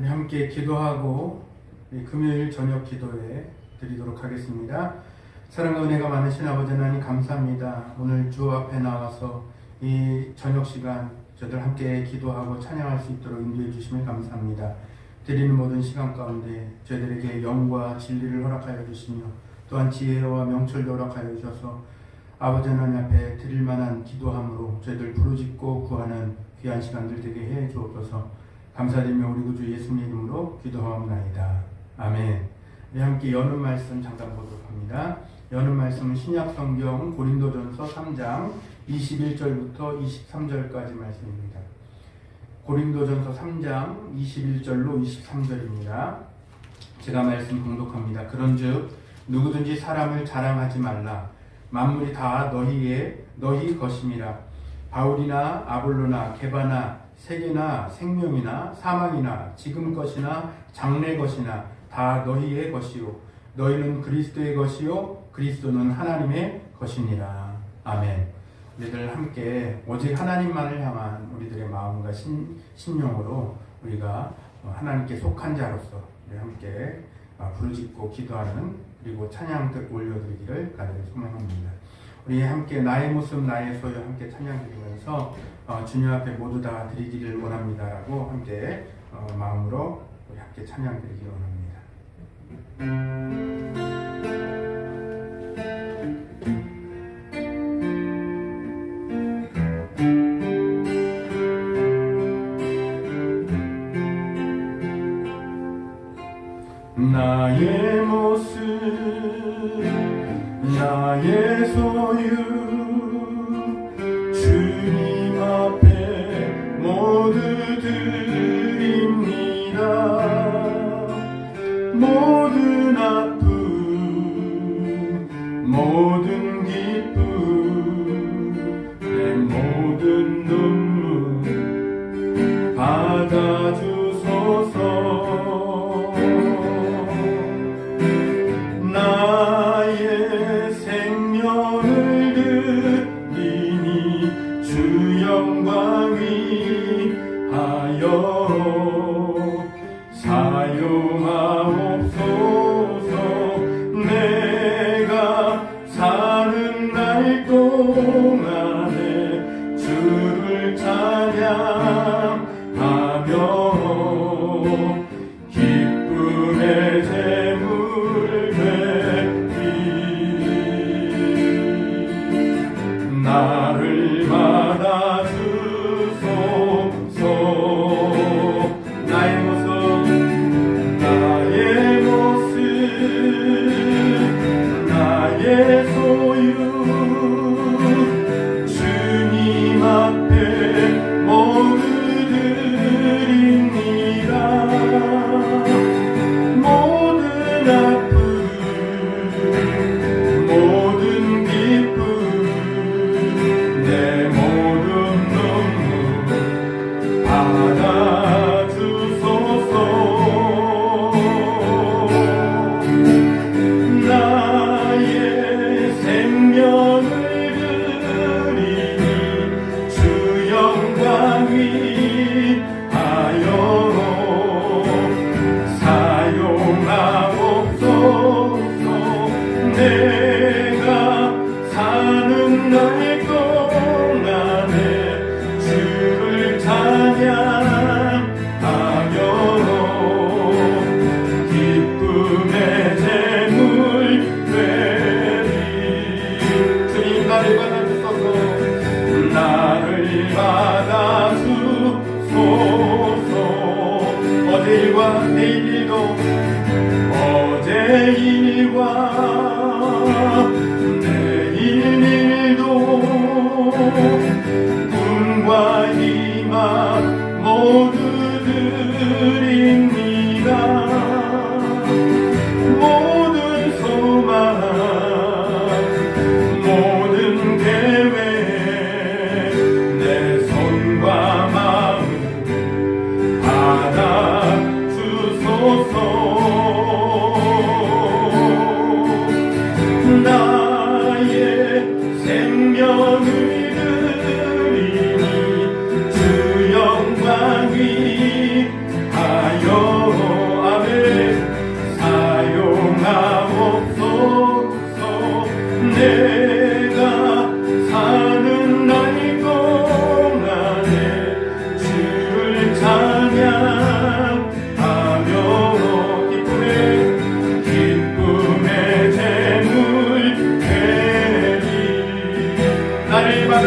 우리 함께 기도하고 이 금요일 저녁 기도에 드리도록 하겠습니다. 사랑과 은혜가 많으신 아버지 하나님 감사합니다. 오늘 주 앞에 나와서 이 저녁 시간 저들 함께 기도하고 찬양할 수 있도록 인도해 주심을 감사합니다. 드리는 모든 시간 가운데 저희들에게 영과 진리를 허락하여 주시며 또한 지혜와 명철도 허락하여 주셔서 아버지 하나님 앞에 드릴 만한 기도함으로 저희들 부르짖고 구하는 귀한 시간들 되게 해 주옵소서 감사드리며 우리 구주 예수님 이름으로 기도하옵나이다. 아멘. 우리 함께 여는 말씀 잠깐 보도록 합니다. 여는 말씀은 신약 성경 고린도전서 3장 21절부터 23절까지 말씀입니다. 고린도전서 3장 21절로 23절입니다. 제가 말씀 공독합니다. 그런즉 누구든지 사람을 자랑하지 말라. 만물이 다 너희의 너희 것임이라. 바울이나 아볼로나 게바나 세계나 생명이나 사망이나 지금 것이나 장래 것이나 다 너희의 것이요 너희는 그리스도의 것이요 그리스도는 하나님의 것이니라. 아멘. 우리들 함께 오직 하나님만을 향한 우리들의 마음과 신, 심령으로 우리가 하나님께 속한 자로서 우리 함께 부르짖고 기도하는 그리고 찬양 올려드리기를 간절히 소망합니다. 우리 함께 나의 모습 나의 소유 함께 찬양 드리면서 어, 주님 앞에 모두 다 드리기를 원합니다라고 함께 어, 마음으로 우리 함께 찬양 드리기를 원합니다.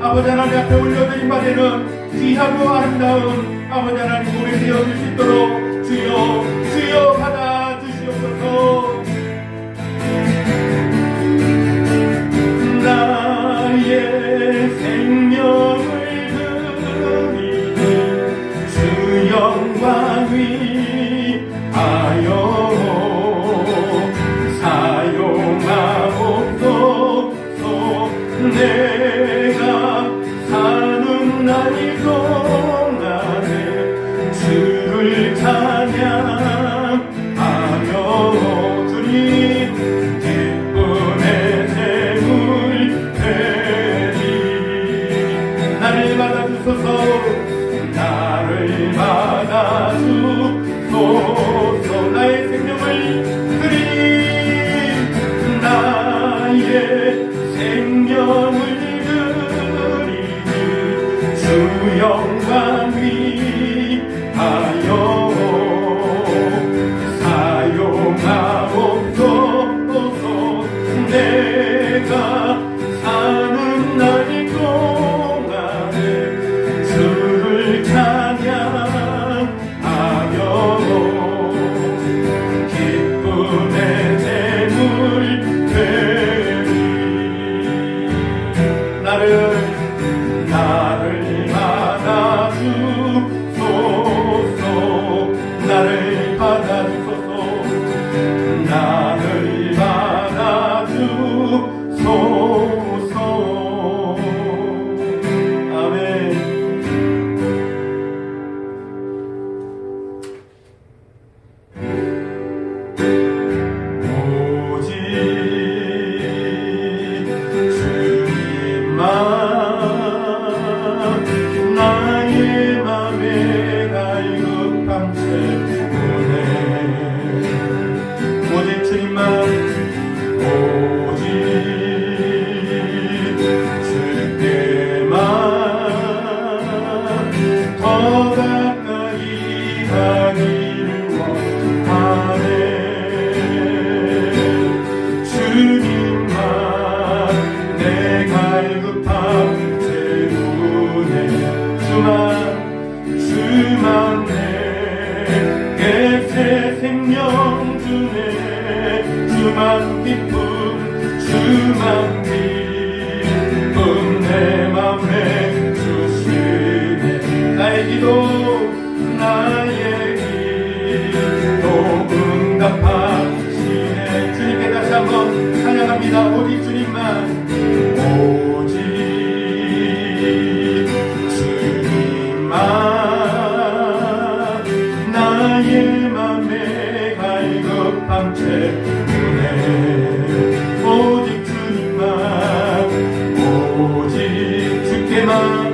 아버지 하나님 앞에 올려드린 바에는 귀하고 아름다운 아버지 하나님 몸이 되어줄 수 있도록 주여. Him.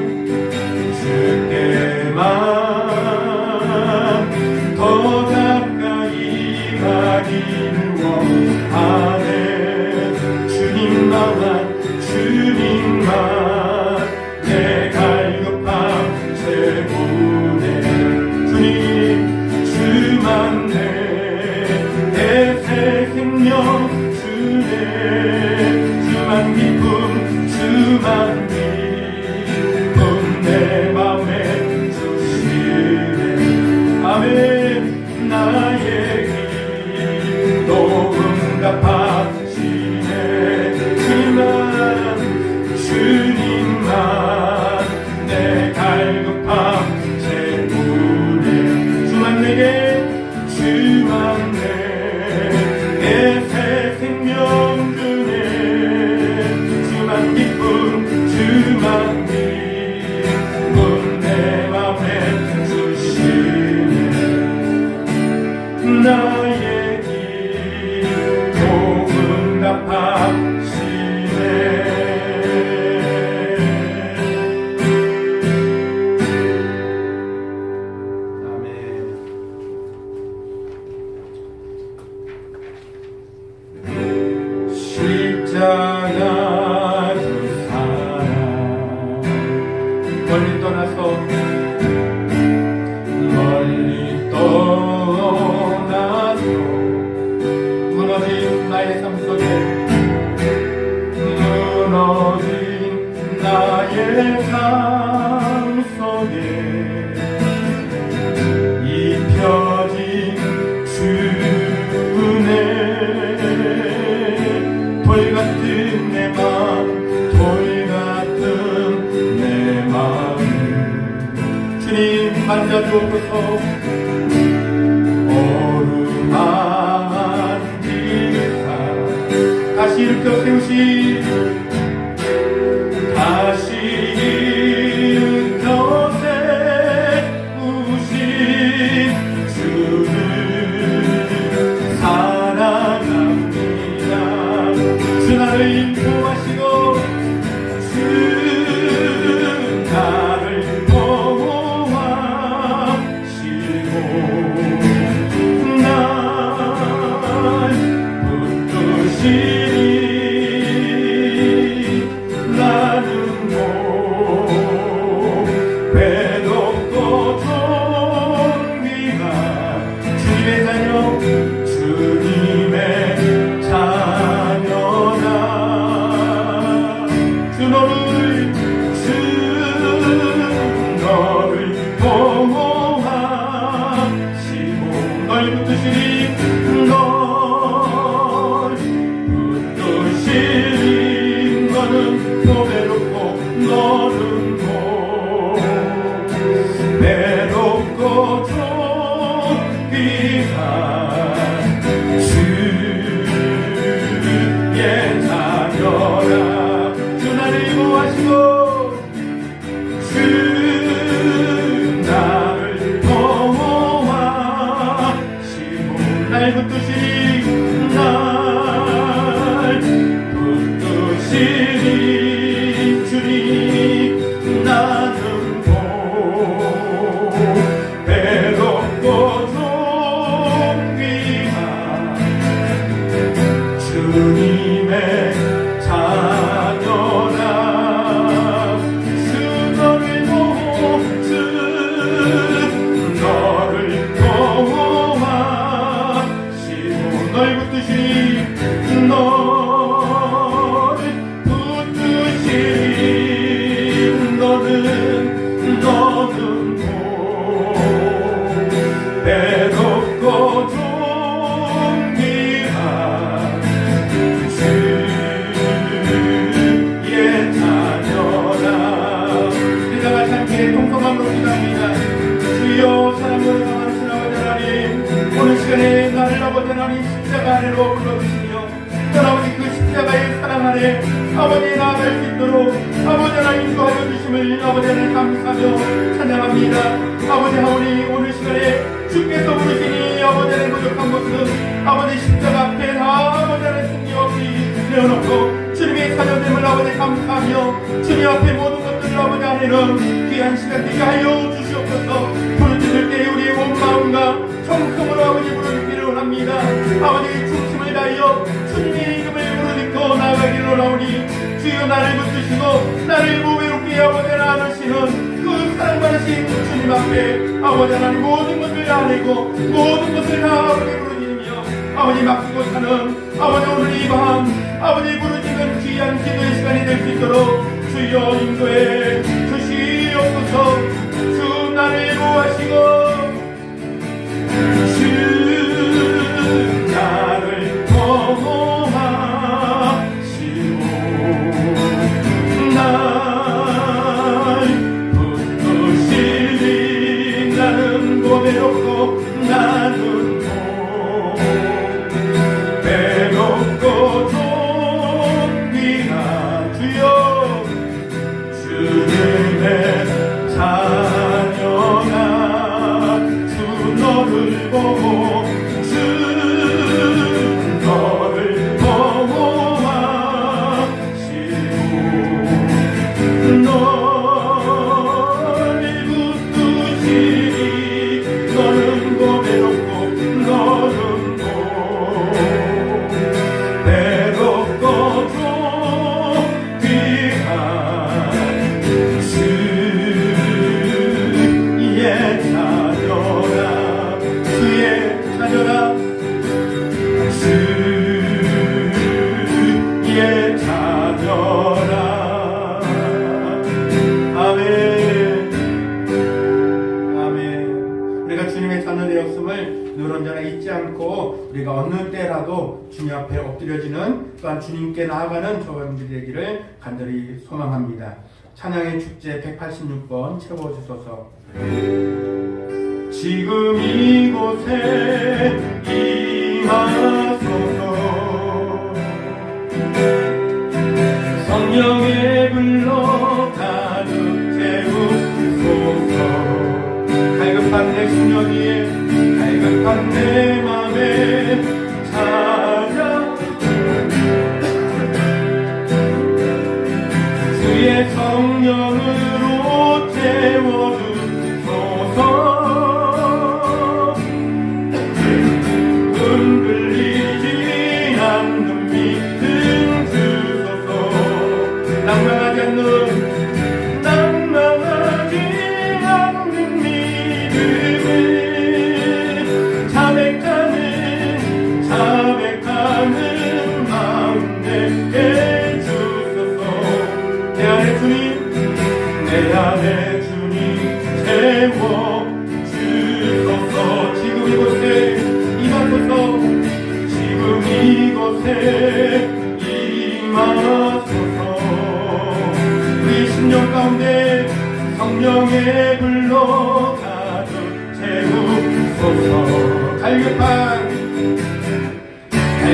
주 안에 아버지 나아갈 수 있도록 아버지 하나님 도와줘 주심을 아버지 하나님 감사하며 찬양합니다. 아버지 하오니 오늘 시간에 주께서 부르시니 아버지 하나님 부족한 것은 아버지 십자가 앞에 다 아버지 하나님 숨기 없이 내어놓고 주님의 사녀됨을 아버지 감사하며 주님 앞에 모든 것들을 아버지 안에는 귀한 시간 되게 하여 주시옵소서. 부르짖을 때 우리의 온 마음과 정성으로 아버지 부르짖기를 원합니다. 아버지 중심을 다하여 주님의 이 부르짖고 나아가기를 원하오니 주여 나를 붙드시고 나를 무외롭게 아버지 안으시는 그 사랑 받으신 주님 앞에 아버지 하나님 모든 것을 다 내고 모든 것을 다 아버지 부르짖으며 아버지 맡기고 사는 아버지 오늘 이밤 아버지 부르짖는 귀한 기도의 시간이 될 수 있도록 주여 인도해 주시옵소서. 주 나를 보호하시고 주님께 나아가는 저원들이 되기를 간절히 소망합니다. 찬양의 축제 186번 채워주소서. 지금 이곳에 임하소서 성령의 불러 가득 채우소서 갈급한 내 심령 위에 갈급한 내 맘에 성령으로 채워주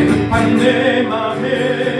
급한 내 맘에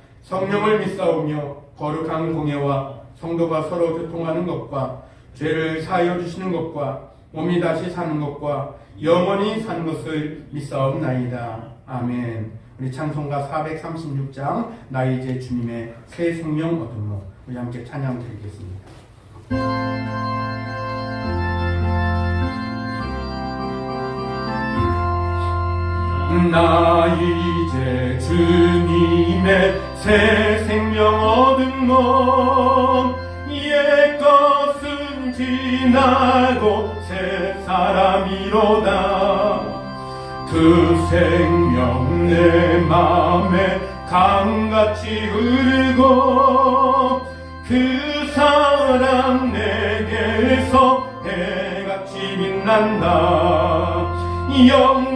성령을 믿사오며 거룩한 공예와 성도가 서로 교통하는 것과 죄를 사하여 주시는 것과 몸이 다시 사는 것과 영원히 사는 것을 믿사옵나이다. 아멘. 우리 찬송가 436장 나 이제 주님의 새 생명 얻음로 우리 함께 찬양 드리겠습니다. 나 이제 주님의 새 생명 얻은 몸 옛 것은 지나고 새 사람이로다. 그 생명 내 맘에 강같이 흐르고 그 사랑 내게서 해같이 빛난다. 영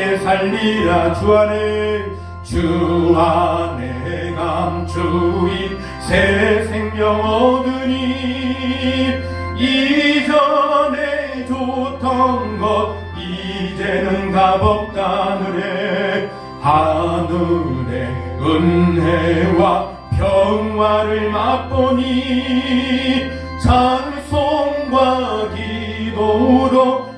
함께 살리라 주 안에. 주 안에 감추인 새 생명 얻으니 이전에 좋던 것 이제는 값없다느래. 하늘의 은혜와 평화를 맛보니 찬송과 기도로 주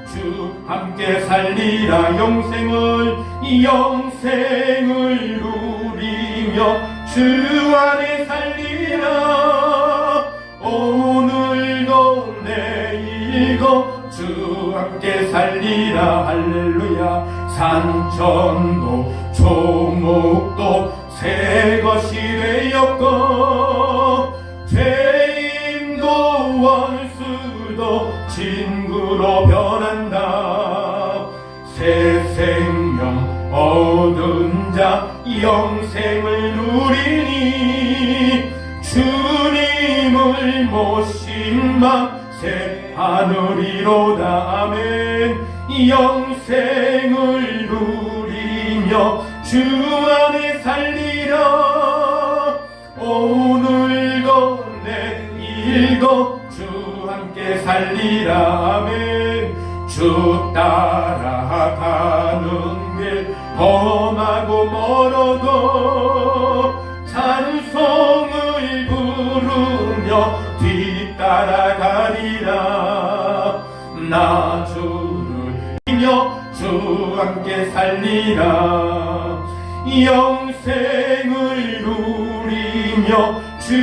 함께 살리라 영생을 영생을 누리며 주 안에 살리라. 오늘도 내일도 주 함께 살리라. 할렐루야. 산천도 조목도 새 것이 되었고 죄인도 원수도 친구로 변한다 새 생명 얻은 자 영생을 누리니. 주님을 모신 맘새 하늘이로다. 아멘. 영생을 누리며 주 안에 살리라. 오늘도 내일도 주 함께 살리라. 아멘. 주 따라 가는 길 험하고 멀어도 찬송을 부르며 뒤따라가리라. 나 주를 이며 주 함께 살리라. 영생을 누리며 주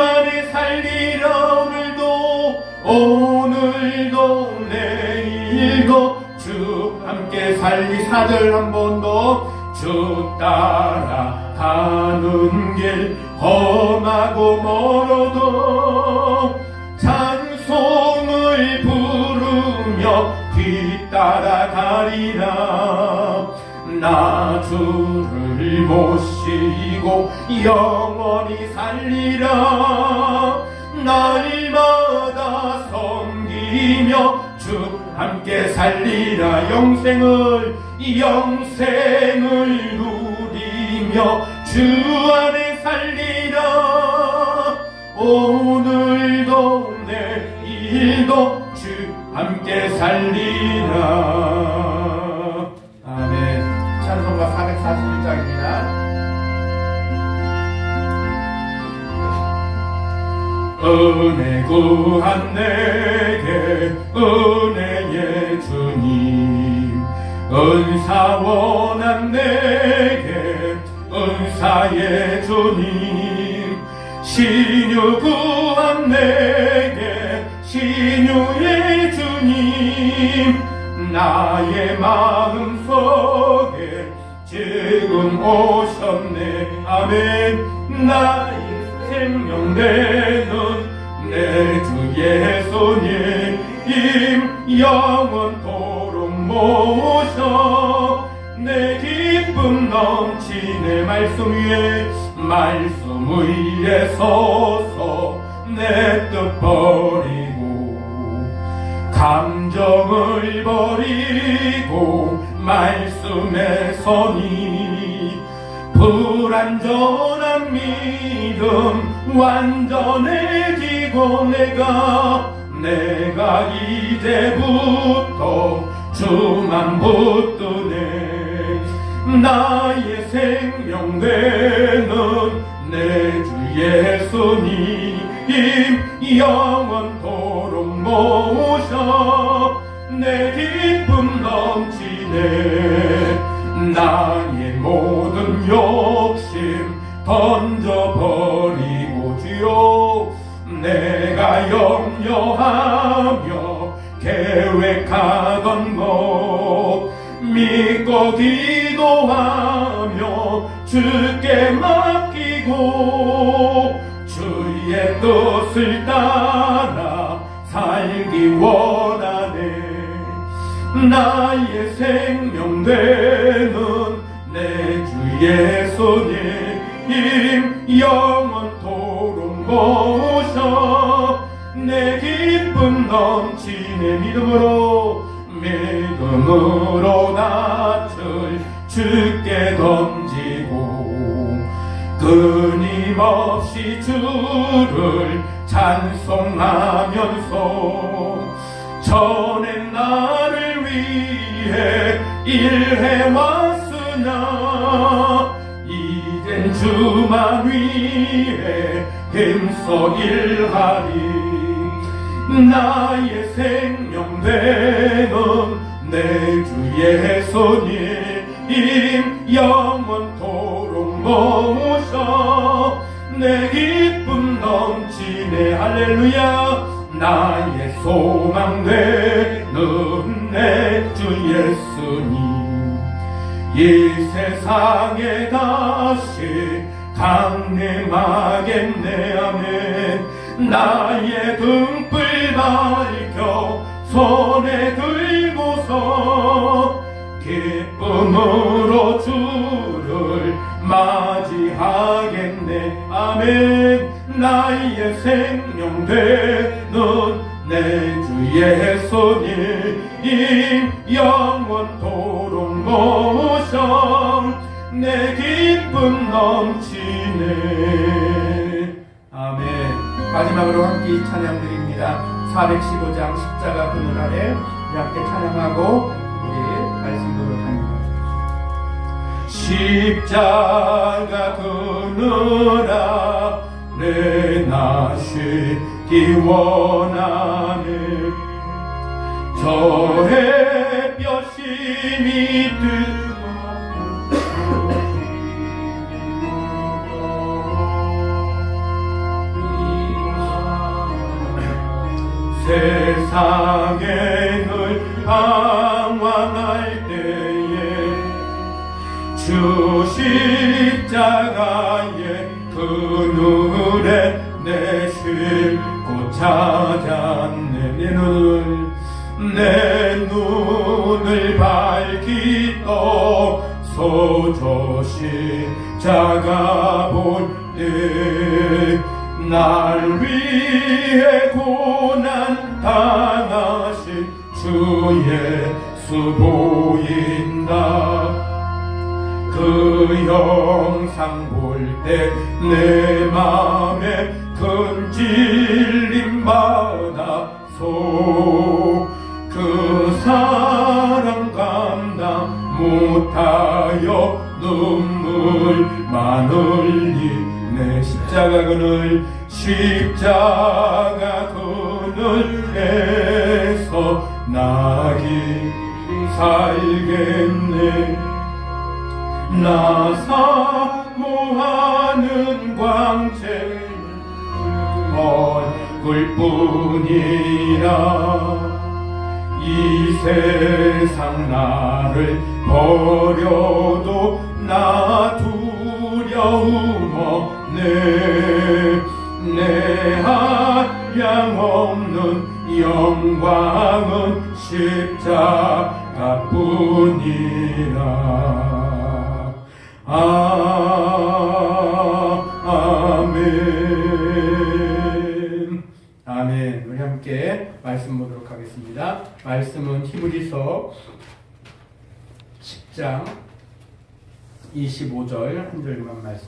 안에 살리라. 오늘도 오늘도 내일도 주 함께 살리 사절 한 번 더 주 따라 가는 길 험하고 멀어도 찬송을 부르며 뒤따라가리라. 나 주를 모시고 영원히 살리라. 날마다 섬기며 주 함께 살리라 영생을 영생을 누리며 주 안에 살리라. 오늘도 내일도 주 함께 살리라. 아멘. 찬송가 441장입니다 은혜 구한 내게 은혜의 주님. 은사 원한 내게 은사의 주님. 신유 구한 내게 신유의 주님. 나의 마음 속에 지금 오셨네. 아멘. 나의 생명 되는 내 주 예수님 영원토록 모셔 내 기쁨 넘치네 말씀 위에 말씀 위에 서서 내 뜻 버리고 감정을 버리고 말씀에 서니 불완전한 믿음 완전해지고 내가 내가 이제부터 주만 붙드네. 나의 생명 되는 내 주 예수님 영원토록 모셔 내 기쁨 넘치네. 나의 모든 욕심 던져버리고 주여 내가 염려하며 계획하던 것 믿고 기도하며 주께 맡기고 주의 뜻을 따라 살기 원하네. 나의 생명 되는 내주 예수님 영원토록 모셔 내 기쁨 넘치네 믿음으로 믿음으로 낯을 주께 던지고 끊임 힘없이 주를 찬송하면서 전엔 나를 위해 일해왔 으나 이젠 주만 위해 힘써 일하리. 나의 생명 되는 내 주의 손님 영원토록 모셔. 내 기쁨 넘치네. 할렐루야. 나의 소망 되는 내 주 예수님 이 세상에 다시 강림하겠네 아멘. 나의 등불 밝혀 손에 들고서 기쁨으로 주를 맞이하겠네 아멘. 나의 생명 되는 내 주의 손님 넘치네. 아멘. 마지막으로 함께 이 찬양 드립니다. 415장 십자가 그늘 아래 함께 찬양하고 우리 말씀 보도록 합니다. 십자가 그늘 아래 나 쉬기 원하네. 저의 뼈심이 들 세상에 늘 방황할 때에 주 십자가의 그늘에 내 쉴곳 찾았네. 내 눈을 내 눈을 밝히 떠서 십자가 볼때 날 위해 고난 당하신 주 예수 보인다. 그 영상 볼 때 내 맘에 큰 질림 받아서 그 사랑 감당 못하여 눈물만 흘리네 십자가 그늘 십자가 그늘에서 나기 살겠네. 나 사모하는 광채 얼굴뿐이라. 이 세상 나를 버려도 나 두려움 없네 내 한량 없는 영광은 십자가뿐이라 아, 아멘. 아멘. 우리 함께 말씀 보도록 하겠습니다. 말씀은 히브리서 10장 25절 한 절만 말씀.